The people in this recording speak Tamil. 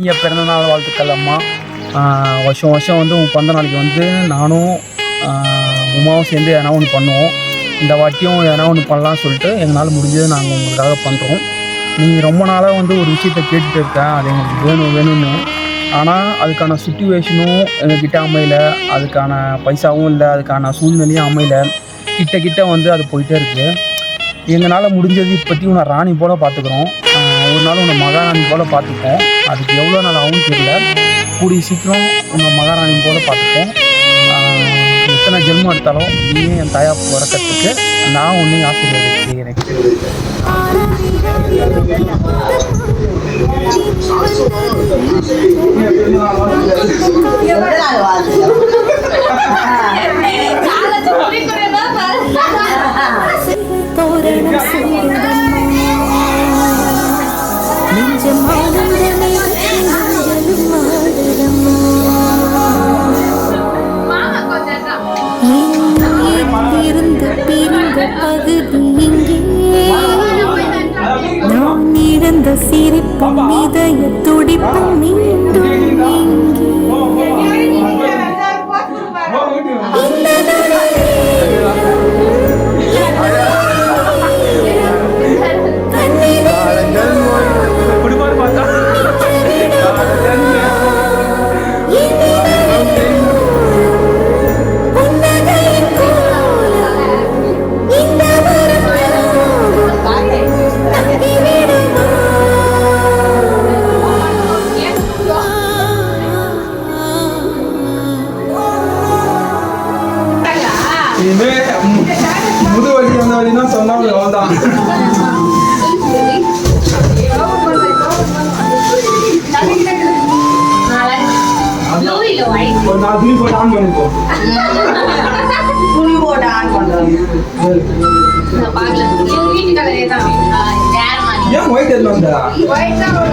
இங்கே பிறந்த நாள் வாழ்த்துக்கள் அம்மா. வருஷம் வருஷம் வந்து உன் பிறந்த நாளைக்கு வந்து நானும் உமாவும் சேர்ந்து எதனா ஒன்று பண்ணுவோம். இந்த வாட்டியும் எதனா ஒன்று பண்ணலாம்னு சொல்லிட்டு எங்களால் முடிஞ்சதை நாங்கள் உங்களுக்காக பண்ணுறோம் நீங்கள் ரொம்ப நாளாக வந்து ஒரு விஷயத்த கேட்டுட்டு இருக்கேன் அது எங்களுக்கு வேணும் வேணும்னு. ஆனால் அதுக்கான சுச்சுவேஷனும் எங்ககிட்ட அமையல. அதுக்கான பைசாவும் இல்லை. அதுக்கான சூழ்நிலையும் அமையல. கிட்ட கிட்ட வந்து அது போயிட்டே இருக்குது எங்களால் முடிஞ்சது இப்போத்தி உன்னை ராணி போல் பார்த்துக்குறோம் ஒரு நாள் உன்னை மகாராணி போல் பார்த்துப்போம் அதுக்கு எவ்வளோ நாள் ஆகும் தெரியல. கூடிய சீக்கிரம் உன்னை மகாராணி போல் பார்த்துப்போம் எத்தனை ஜென்மம் எடுத்தாலும் நீயே என் தாயா பிறக்கிறதுக்கு நான் உன்னையும் ஆசீர்வதிக்கிறேன். எனக்கு தோரணம் நெஞ்சம் ஆனந்தமே நெஞ்சலும் ஆடுதம்மா இருந்து பிரிந்த பகுதி இங்கே. நான் இழந்த சிரிப்பும் இதய துடிப்பும் மீண்டும் இங்கே. இனிமே முது வலி அந்த வழினா சொன்னா அவ்வளோதான் ஒரு நாள் துணி போட்டு ஆன் பண்ணிப்போம். துணி போட்டு ஆன் பண்றோம் ஏன் ஒயிட் எல்லாம் ஒயிட் தான்